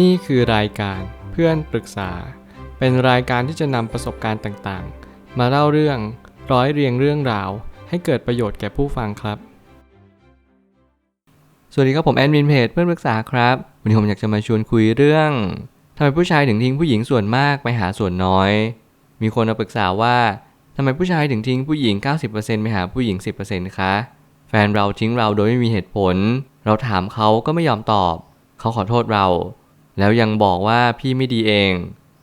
นี่คือรายการเพื่อนปรึกษา เป็นรายการที่จะนำประสบการณ์ต่างๆ มาเล่าเรื่องร้อยเรียงเรื่องราว ให้เกิดประโยชน์แก่ผู้ฟังครับ สวัสดีครับผมแอดมินเพจเพื่อนปรึกษาครับ วันนี้ผมอยากจะมาชวนคุยเรื่องทำไมผู้ชายถึงทิ้งผู้หญิงส่วนมากไปหาส่วนน้อย มีคนมาปรึกษาว่าทำไมผู้ชายถึงทิ้งผู้หญิง 90%ไปหาผู้หญิง 10%คะ แฟนเราทิ้งเราโดยไม่มีเหตุผล เราถามเขาก็ไม่ยอมตอบ เขาขอโทษเรา แล้วยังบอกว่าพี่ไม่ดีเอง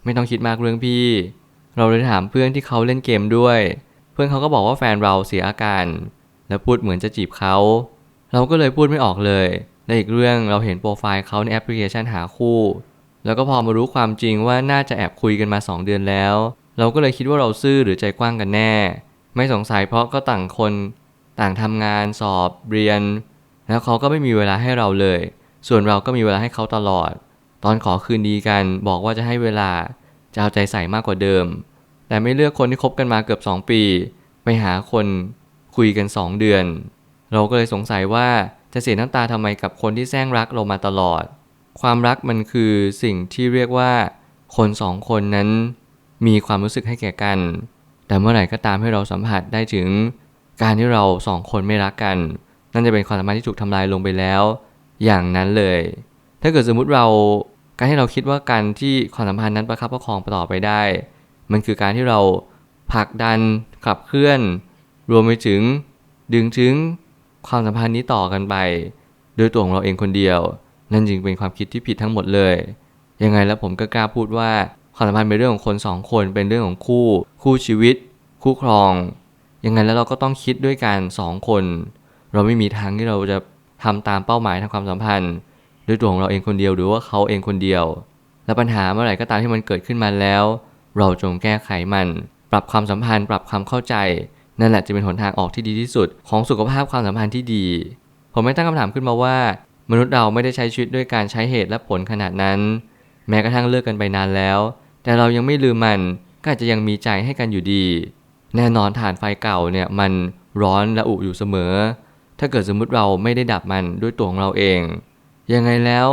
ไม่ต้องคิดมากเรื่องพี่ เราเลยถามเพื่อนที่เขาเล่นเกมด้วย เพื่อนเขาก็บอกว่าแฟนเราเสียอาการ แล้วพูดเหมือนจะจีบเขา เราก็เลยพูดไม่ออกเลย และอีกเรื่องเราเห็นโปรไฟล์เขาในแอปพลิเคชันหาคู่ แล้วก็พอมารู้ความจริงว่าน่าจะแอบคุยกันมา 2 เดือนแล้ว เราก็เลยคิดว่าเราซื่อหรือใจกว้างกันแน่ ไม่สงสัยเพราะก็ต่างคน ต่างทำงานสอบเรียน แล้วเขาก็ไม่มีเวลาให้เราเลย ส่วนเราก็มีเวลาให้เขาตลอด ตอนขอคืนดีกันบอกว่าจะให้เวลาจะเอาใจใส่มากกว่าเดิม แต่ไม่เลือกคนที่คบกันมาเกือบ 2 ปี ไปหาคนคุยกัน 2 เดือน เราก็เลยสงสัยว่าจะเสียน้ำตาทำไมกับคนที่แซงรักเรามาตลอด ความรักมันคือสิ่งที่เรียกว่า คนสองคนนั้น มีความรู้สึกให้แก่กัน แต่เมื่อไหร่ก็ตามให้เราสัมผัสได้ถึง การที่เราสองคนไม่รักกัน นั่นจะเป็นความสัมพันธ์ที่ถูกทำลายลงไปแล้ว อย่างนั้นเลย ถ้าเกิดสมมุติเรา การที่เราคิดว่าการที่ความสัมพันธ์นั้นประคับประคองต่อไปได้ มันคือการที่เราผลักดันขับเคลื่อน รวมไปถึงดึงถึงความสัมพันธ์นี้ต่อกันไป โดยตัวของเราเองคนเดียว นั่นจึงเป็นความคิดที่ผิดทั้งหมดเลย ยังไงแล้วผมก็กล้าพูดว่าความสัมพันธ์เป็นเรื่องของคนสองคนเป็นเรื่องของคู่ คู่ชีวิต คู่ครอง ยังไงแล้วเราก็ต้องคิดด้วยกันสองคน เราไม่มีทางที่เราจะทำตามเป้าหมายทางความสัมพันธ์ ด้วยตัวของเราเองคนเดียวหรือว่าเขาเองคนเดียว และปัญหาเมื่อไหร่ก็ตามที่มันเกิดขึ้นมาแล้ว เราจงแก้ไขมัน ปรับความสัมพันธ์ ปรับความเข้าใจ นั่นแหละจะเป็นหนทางออกที่ดีที่สุด ของสุขภาพความสัมพันธ์ที่ดี ผมไม่ตั้งคำถามขึ้นมาว่า มนุษย์เราไม่ได้ใช้ชีวิตด้วยการใช้เหตุและผลขนาดนั้น แม้กระทั่งเลิกกันไปนานแล้ว แต่เรายังไม่ลืมมันก็อาจจะยังมีใจให้กันอยู่ดี แน่นอนฐานไฟเก่าเนี่ยมันร้อนและอุอยู่เสมอ ถ้าเกิดสมมุติเราไม่ได้ดับมันด้วยตัวของเราเอง ยังไงแล้ว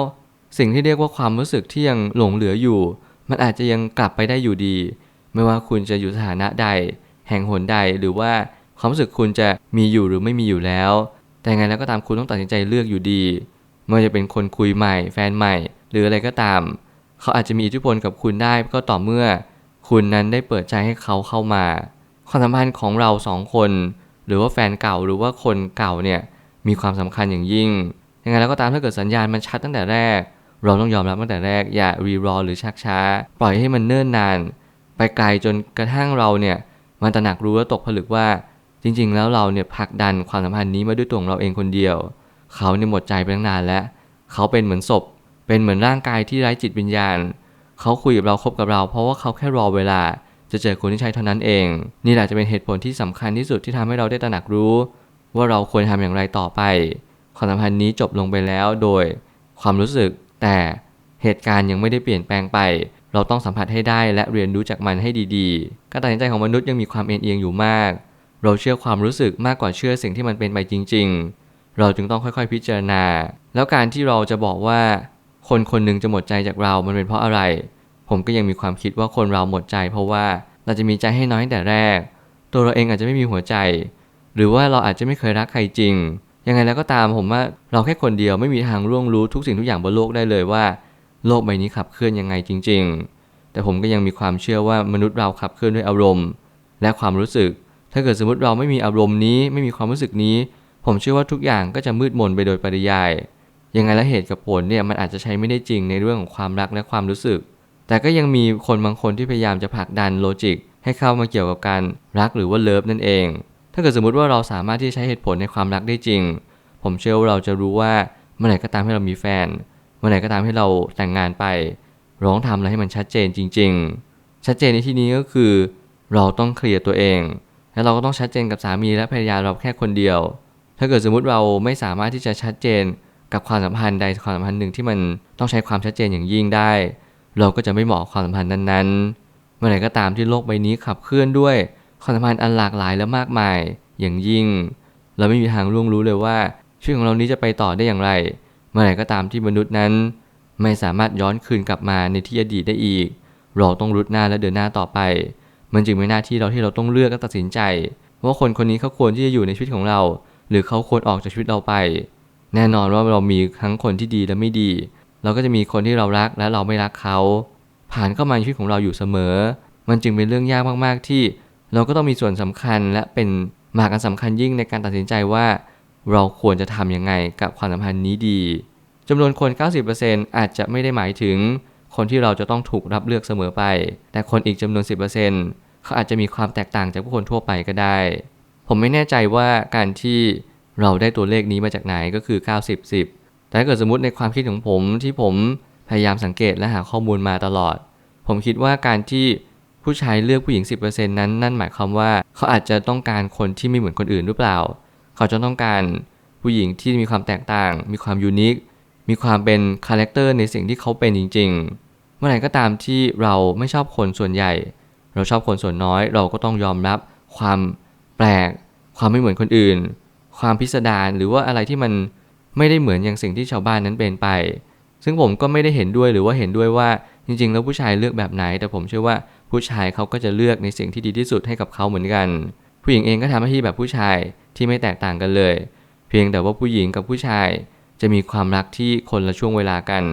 สิ่งที่เรียกว่าความรู้สึกที่ยังหลงเหลืออยู่ มันอาจจะยังกลับไปได้อยู่ดี ไม่ว่าคุณจะอยู่สถานะใด แห่งหนใดหรือว่าความรู้สึกคุณจะมีอยู่หรือไม่มีอยู่แล้ว แต่ยังไงแล้วก็ตามคุณต้องตัดสินใจเลือกอยู่ดีไม่ว่าจะเป็นคนคุยใหม่ แฟนใหม่ หรืออะไรก็ตาม เขาอาจจะมีอิทธิพลกับคุณได้ก็ต่อเมื่อ คุณนั้นได้เปิดใจให้เขาเข้ามาความสัมพันธ์ของเราสองคน หรือว่าแฟนเก่าหรือว่าคนเก่าเนี่ยมีความสำคัญอย่างยิ่ง ยังไงแล้วก็ตามถ้าเกิดสัญญาณมันชัดตั้งแต่แรก เราต้องยอมรับตั้งแต่แรกอย่ารีรอหรือชักช้า ปล่อยให้มันเนิ่นนาน ไปไกลจนกระทั่งเราเนี่ยมันตระหนักรู้และตกผลึกว่า จริง ๆ แล้วเราเนี่ยผลักดันความสัมพันธ์นี้มาด้วยตัวของเราเองคนเดียว เขาเนี่ยหมดใจไปตั้งนานแล้ว เขาเป็นเหมือนศพ เป็นเหมือนร่างกายที่ไร้จิตวิญญาณ เขาคุยกับเราคบกับเรา เพราะว่าเขาแค่รอเวลา จะเจอคนที่ใช่เท่านั้นเอง นี่แหละจะเป็นเหตุผลที่สำคัญที่สุดที่ทำให้เราได้ตระหนักรู้ ว่าเราควรทำอย่างไรต่อไป ความสัมพันธ์นี้จบลงไปแล้วโดยความรู้สึก แต่เหตุการณ์ยังไม่ได้เปลี่ยนแปลงไป เราต้องสัมผัสให้ได้และเรียนรู้จากมันให้ดีๆ การตัดสินใจของมนุษย์ยังมีความเอ็นเอียงอยู่มาก เราเชื่อความรู้สึกมากกว่าเชื่อสิ่งที่มันเป็นไปจริง ๆ เราจึงต้องค่อยๆพิจารณา แล้วการที่เราจะบอกว่า คนคนหนึ่งจะหมดใจจากเรา มันเป็นเพราะอะไร ผมก็ยังมีความคิดว่าคนเราหมดใจ เพราะว่าเราจะมีใจให้น้อยแต่แรก ตัวเราเองอาจจะไม่มีหัวใจ หรือว่าเราอาจจะไม่เคยรักใครจริง ยังไงแล้วก็ตามผมว่าเราแค่คนเดียวไม่มีทางร่วงรู้ทุกสิ่งทุกอย่างบนโลกได้เลยว่า โลกใบนี้ขับเคลื่อนยังไงจริง ๆ แต่ผมก็ยังมีความเชื่อว่ามนุษย์เราขับเคลื่อนด้วยอารมณ์ และความรู้สึก ถ้าเกิดสมมติเราไม่มีอารมณ์นี้ไม่มีความรู้สึกนี้ ผมเชื่อว่าทุกอย่างก็จะมืดมนไปโดยปริยาย ยังไงแล้วเหตุกับผลเนี่ยมันอาจจะใช้ไม่ได้จริงในเรื่องของความรักและความรู้สึก แต่ก็ยังมีคนบางคนที่พยายามจะผลักดันโลจิกให้เข้ามาเกี่ยวกับการรักหรือว่าเลิฟนั่นเองาเกิดสมมติว่าเราสามารถที่จะใช้เหตุผลในความรักได้จริง ผมเชื่อว่าเราจะรู้ว่าเมื่อไหร่ก็ตามให้เรามีแฟน เมื่อไหร่ก็ตามให้เราแต่งงานไป ร้องทำอะไรให้มันชัดเจนจริง ๆ ชัดเจนในที่นี้ก็คือ เราต้องเคลียร์ตัวเอง และเราก็ต้องชัดเจนกับสามีและภรรยาเราแค่คนเดียว ถ้าเกิดสมมติเราไม่สามารถที่จะชัดเจนกับความสัมพันธ์ใดความสัมพันธ์หนึ่งที่มันต้องใช้ความชัดเจนอย่างยิ่งได้ เราก็จะไม่เหมาะความสัมพันธ์นั้นๆ เมื่อไหร่ก็ตามที่โลกใบนี้ขับเคลื่อนด้วย ความสัมพันธ์อันหลากหลายและมากมาย อย่างยิ่ง เราไม่มีทางล่วงรู้เลยว่าชีวิตของเรานี้จะไปต่อได้อย่างไร เมื่อไหร่ก็ตามที่มนุษย์นั้น ไม่สามารถย้อนคืนกลับมาในที่อดีตได้อีก เราต้องรุดหน้าและเดินหน้าต่อไป มันจึงเป็นหน้าที่เราที่เราต้องเลือกและตัดสินใจ ว่าคนคนนี้เขาควรที่จะอยู่ในชีวิตของเรา หรือเขาควรออกจากชีวิตเราไป แน่นอนว่าเรามีทั้งคนที่ดีและไม่ดี เราก็จะมีคนที่เรารักและเราไม่รักเขา ผ่านเข้ามาในชีวิตของเราอยู่เสมอ มันจึงเป็นเรื่องยากมากๆที่ เราก็ต้องมีส่วนสำคัญและเป็นหมากันสำคัญยิ่งในการตัดสินใจว่า เราควรจะทำยังไงกับความสัมพันธ์นี้ดีจำนวนคน 90%อาจจะไม่ได้หมายถึง คนที่เราจะต้องถูกรับเลือกเสมอไป แต่คนอีกจำนวน 10%เขาอาจจะมีความแตกต่างจากผู้คนทั่วไปก็ได้ ผมไม่แน่ใจว่าการที่เราได้ตัวเลขนี้มาจากไหนก็คือ 90 10 แต่ถ้าเกิดสมมติในความคิดของผมที่ผมพยายามสังเกตและหาข้อมูลมาตลอด ผมคิดว่าการที่ ผู้ชายเลือกผู้หญิง 10%นั้น นั่นหมายความว่าเขาอาจจะต้องการคนที่ไม่เหมือนคนอื่นหรือเปล่า เขาจะต้องการผู้หญิงที่มีความแตกต่าง มีความยูนิค มีความเป็นคาแรคเตอร์ในสิ่งที่เขาเป็นจริง ๆ เมื่อไหร่ก็ตามที่เราไม่ชอบคนส่วนใหญ่ เราชอบคนส่วนน้อย เราก็ต้องยอมรับความแปลก ความไม่เหมือนคนอื่น ความพิสดาร หรือว่าอะไรที่มันไม่ได้เหมือนอย่างสิ่งที่ชาวบ้านนั้นเป็นไป ซึ่งผมก็ไม่ได้เห็นด้วยหรือว่าเห็นด้วยว่าจริง ๆ แล้วผู้ชายเลือกแบบไหน แต่ผมเชื่อว่า ผู้ชายเขาก็จะเลือกในสิ่งที่ดีที่สุดให้กับเขาเหมือนกัน ผู้หญิงเองก็ทำหน้าที่แบบผู้ชายที่ไม่แตกต่างกันเลย เพียงแต่ว่าผู้หญิงกับผู้ชายจะมีความรักที่คนละช่วงเวลากัน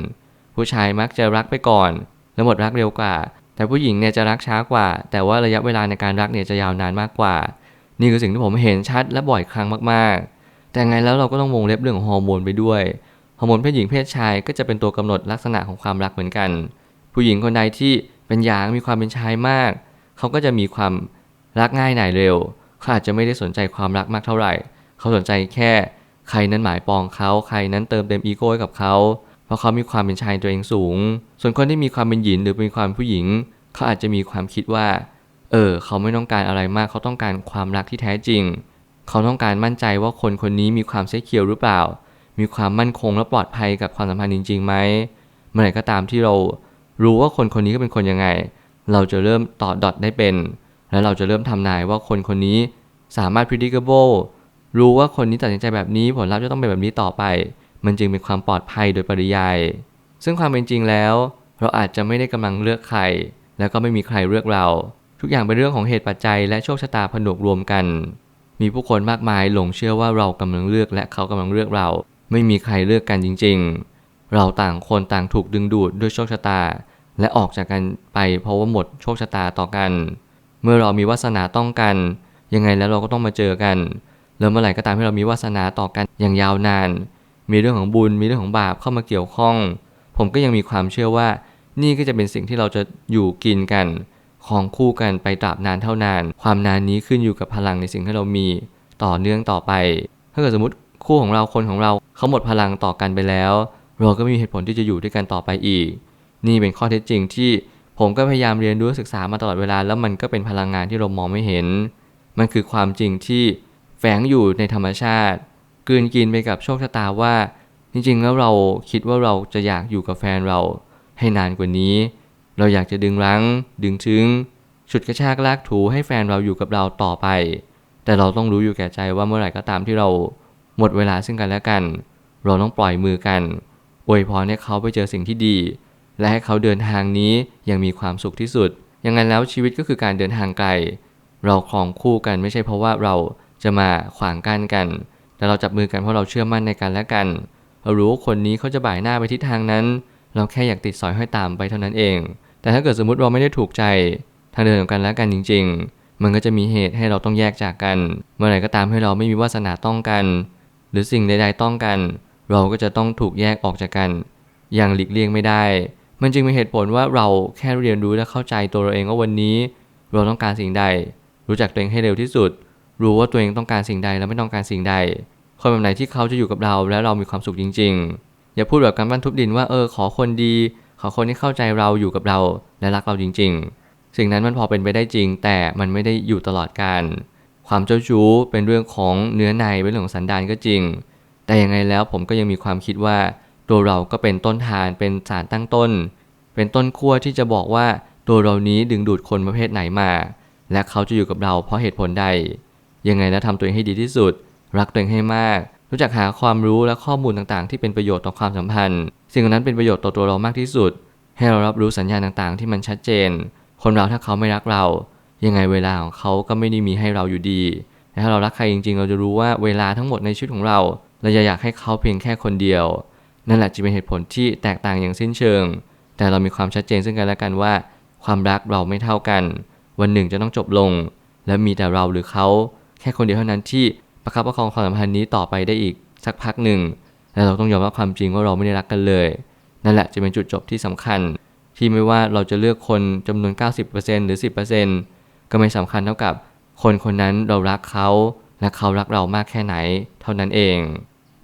ผู้ชายมักจะรักไปก่อน แล้วหมดรักเร็วกว่า แต่ผู้หญิงเนี่ยจะรักช้ากว่า แต่ว่าระยะเวลาในการรักเนี่ยจะยาวนานมากกว่า นี่คือสิ่งที่ผมเห็นชัดและบ่อยครั้งมากๆ แต่ไงแล้วเราก็ต้องวงเล็บเรื่องของฮอร์โมนไปด้วยฮอร์โมนเพศหญิงเพศชายก็จะเป็นตัวกำหนดลักษณะของความรักเหมือนกัน ผู้หญิงคนใดที่ เป็นหยางมีความเป็นชายมาก เขาก็จะมีความรักง่ายหน่ายเร็ว เขาอาจจะไม่ได้สนใจความรักมากเท่าไหร่ เขาสนใจแค่ใครนั้นหมายปองเขา ใครนั้นเติมเต็มอีโก้ให้กับเขา เพราะเขามีความเป็นชายตัวเองสูง ส่วนคนที่มีความเป็นหญิงหรือเป็นความผู้หญิง เขาอาจจะมีความคิดว่า เออ เขาไม่ต้องการอะไรมาก เขาต้องการความรักที่แท้จริง เขาต้องการมั่นใจว่าคนคนนี้มีความเซ็กเคียวหรือเปล่า มีความมั่นคงและปลอดภัยกับความสัมพันธ์จริงๆไหมเมื่อไหร่ก็ตามที่เรา รู้ว่าคนคนนี้ก็เป็นคนยังไง เราจะเริ่มต่อดอทได้เป็น และเราจะเริ่มทำนายว่าคนคนนี้สามารถ predictable รู้ว่าคนนี้ตัดสินใจแบบนี้ผลลัพธ์จะต้องเป็นแบบนี้ต่อไป มันจึงเป็นความปลอดภัยโดยปริยาย ซึ่งความเป็นจริงแล้ว เราอาจจะไม่ได้กำลังเลือกใคร แล้วก็ไม่มีใครเลือกเรา ทุกอย่างเป็นเรื่องของเหตุปัจจัย และโชคชะตาผนวกรวมกัน มีผู้คนมากมายหลงเชื่อว่าเรากำลังเลือกและเขากำลังเลือกเรา ไม่มีใครเลือกกันจริง ๆ เราต่างคนต่างถูกดึงดูดด้วยโชคชะตา และออกจากกันไปเพราะว่าหมดโชคชะตาต่อกัน เมื่อเรามีวาสนาต้องกัน ยังไงแล้วเราก็ต้องมาเจอกันแล้วเมื่อไหร่ก็ตามที่เรามีวาสนาต่อกันอย่างยาวนาน มีเรื่องของบุญมีเรื่องของบาปเข้ามาเกี่ยวข้อง ผมก็ยังมีความเชื่อว่า นี่ก็จะเป็นสิ่งที่เราจะอยู่กินกันของคู่กันไปตราบนานเท่านาน ความนานนี้ขึ้นอยู่กับพลังในสิ่งที่เรามีต่อเนื่องต่อไป ถ้าเกิดสมมติคู่ของเราคนของเราเขาหมดพลังต่อกันไปแล้ว เราก็ไม่มีเหตุผลที่จะอยู่ด้วยกันต่อไปอีก นี่เป็นข้อเท็จจริงที่ผมก็พยายามเรียนรู้ศึกษามาตลอดเวลา แล้วมันก็เป็นพลังงานที่เรามองไม่เห็น มันคือความจริงที่แฝงอยู่ในธรรมชาติกลืนกินไปกับโชคชะตาว่า จริงๆ แล้วเราคิดว่าเราจะอยากอยู่กับแฟนเราให้นานกว่านี้ เราอยากจะดึงรั้ง ดึงถึงฉุดกระชากลากถูให้แฟนเราอยู่กับเราต่อไป แต่เราต้องรู้อยู่แก่ใจว่าเมื่อไหร่ก็ตามที่เราหมดเวลาซึ่งกันและกัน เราต้องปล่อยมือกันอวยพรให้เขาไปเจอสิ่งที่ดี และให้เขาเดินทางนี้ยังมีความสุขที่สุด ยังไงแล้วชีวิตก็คือการเดินทางไกล เราครองคู่กันไม่ใช่เพราะว่าเราจะมาขวางกั้นกัน แต่เราจับมือกันเพราะเราเชื่อมั่นในกันและกัน เรารู้ว่าคนนี้เขาจะบ่ายหน้าไปทิศทางนั้น เราแค่อยากติดสอยห้อยตามไปเท่านั้นเอง แต่ถ้าเกิดสมมติเราไม่ได้ถูกใจ ทางเดินของกันและกันจริง ๆ มันก็จะมีเหตุให้เราต้องแยกจากกัน เมื่อไหร่ก็ตามให้เราไม่มีวาสนาต้องกัน หรือสิ่งใดๆต้องกัน เราก็จะต้องถูกแยกออกจากกัน อย่างหลีกเลี่ยงไม่ได้ มันจึงมีเหตุผลว่าเราแค่เรียนรู้และเข้าใจตัวเราเองว่าวันนี้ เราต้องการสิ่งใด รู้จักตัวเองให้เร็วที่สุด รู้ว่าตัวเองต้องการสิ่งใดและไม่ต้องการสิ่งใด คนแบบไหนที่เขาจะอยู่กับเราและเรามีความสุขจริง ๆ อย่าพูดแบบการบันทุบดินว่าเออขอคนดี ขอคนที่เข้าใจเราอยู่กับเราและรักเราจริง ๆ สิ่งนั้นมันพอเป็นไปได้จริง แต่มันไม่ได้อยู่ตลอดการความเจ้าชู้เป็นเรื่องของเนื้อในเป็นเรื่องของสันดานก็จริง แต่ยังไงแล้วผมก็ยังมีความคิดว่า ตัวเราก็เป็นต้นทานเป็นสารตั้งต้น เป็นต้นขั้วที่จะบอกว่าตัวเรานี้ดึงดูดคนประเภทไหนมา และเขาจะอยู่กับเราเพราะเหตุผลใด ยังไงแล้วทำตัวเองให้ดีที่สุด รักตัวเองให้มาก รู้จักหาความรู้และข้อมูลต่างๆ ที่เป็นประโยชน์ต่อความสัมพันธ์ สิ่งนั้นเป็นประโยชน์ต่อตัวเรามากที่สุด ให้เรารับรู้สัญญาณต่างๆ ที่มันชัดเจน คนเราถ้าเขาไม่รักเรา ยังไงเวลาของเขาก็ไม่ได้มีให้เราอยู่ดีแต่ถ้าเรารักใครจริงๆ เราจะรู้ว่าเวลาทั้งหมดในชีวิตของเรา เราจะอยากให้เขาเพียงแค่คนเดียว นั่นแหละจะเป็นเหตุผลที่แตกต่างอย่างสิ้นเชิง แต่เรามีความชัดเจนซึ่งกันและกันว่า ความรักเราไม่เท่ากัน วันหนึ่งจะต้องจบลง และมีแต่เราหรือเขา แค่คนเดียวเท่านั้นที่ประคับประคองความสัมพันธ์นี้ต่อไปได้อีกสักพักหนึ่ง และเราต้องยอมรับความจริงว่าเราไม่ได้รักกันเลย นั่นแหละจะเป็นจุดจบที่สำคัญ ที่ไม่ว่าเราจะเลือกคนจำนวน 90%หรือ 10%ก็ไม่สำคัญเท่ากับ คนคนนั้นเรารักเขาและเขารักเรามากแค่ไหน เท่านั้นเอง